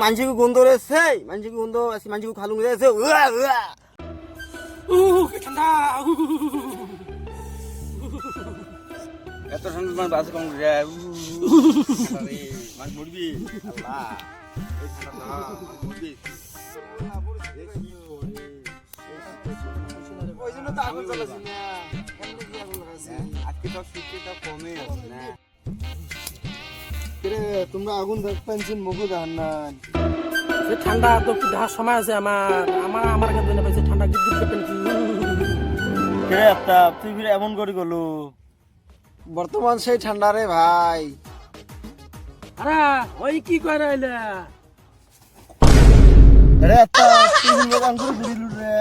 만지고 곤도레세 만지고 곤도 만지고 가lun게세 으아 으아 우 ঠান্ডা উ, এত ঠান্ডা মানে বাসে কম রে মানে মরবি আল্লাহ এই ঠান্ডা না মরবি ওই জন্য তো আগুন জ্বালাছি না এমনি কি আগুন লাগাইছি আজকে তো শীতটা কমে আছে না রে তোমরা আগুন পাইছেন মুগু দান না। সে ঠান্ডা তো দেখার সময় আছে আমার আমার আমার কাছে না পাইছে ঠান্ডা গিট গিট করতেন কি রে একটা তুই ফিরে এমন করে গেলো? বর্তমান সেই ঠান্ডা রে ভাই। আরে ওই কি কই রইলে রে একটা তুই ফিরে গান করে ঘুরিলু রে।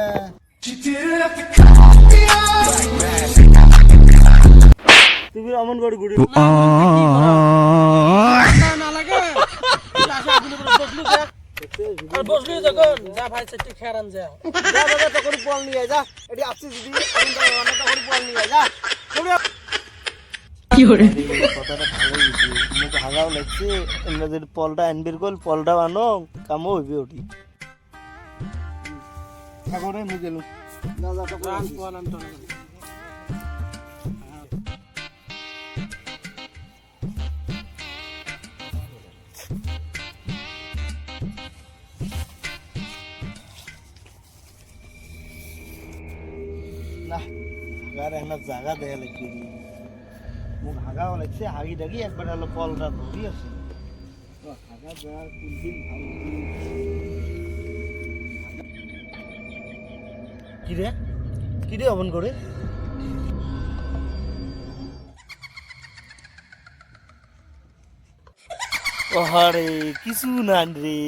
তুই ফিরে এমন করে ঘুরিলু না না লাগে আসা আগুনের উপরে বসলু দেখ আর বসলু যখন যা ভাই সেটি খেরান যা যা যা যা তখন বল নিয়ে যা এটি আসছে যদি আগুন দেওয়া হবে না, তখন বল নিয়ে যা দৌড়ে আয়। কথাটা ভালোই হইছে। হাগাও লাগছে এমনি যদি পলটা আনবির কল পলটা আনো কামও হইবে ওটি ঠাকুরে মুখ না যা তো হাগার একটা জায়গা দেয়া মুখ হাগাও লাগছে, হাগি ডাগি একবার হলো পলটা ধরি আছে। তো হাগা জায়গা কোনদিন ভালো? কিছু না রে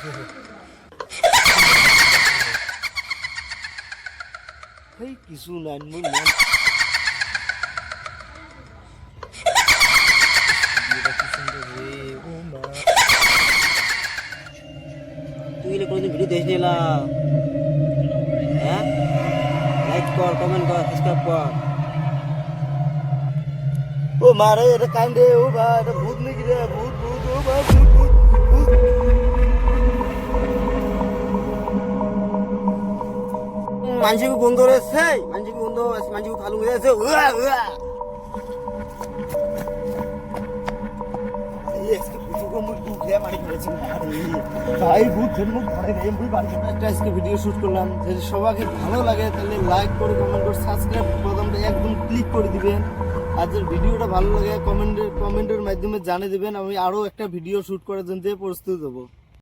এই কিছু নাই মোৰ মন তুই এলে কোনোদিন ভিডিও দেখিস নিলা হ্যাঁ লাইক কর কমেন্ট কর সাবস্ক্রাইব কর ও মারে এটা কান্দে ও বা এটা ভূত নাকি রে ভূত ভূত ও বা ভূত ভূত 만지고 곤도레세 만지고 곤도 만지고 가lun게세 으아 으아 আজকে বুঝুগো মুই দুধে মারি ফেলেছি ভাই ভূত মুখ ধরে রে মুই বাড়ি একটা আজকে ভিডিও শুট করলাম যদি সবাইকে ভালো লাগে তাহলে লাইক করে কমেন্ট করে সাবস্ক্রাইব বোতামটা একদম ক্লিক করে দিবেন আর যদি ভিডিওটা ভালো লাগে কমেন্টের কমেন্টের মাধ্যমে জানিয়ে দিবেন আমি আরও একটা ভিডিও শুট করার জন্য প্রস্তুত হবো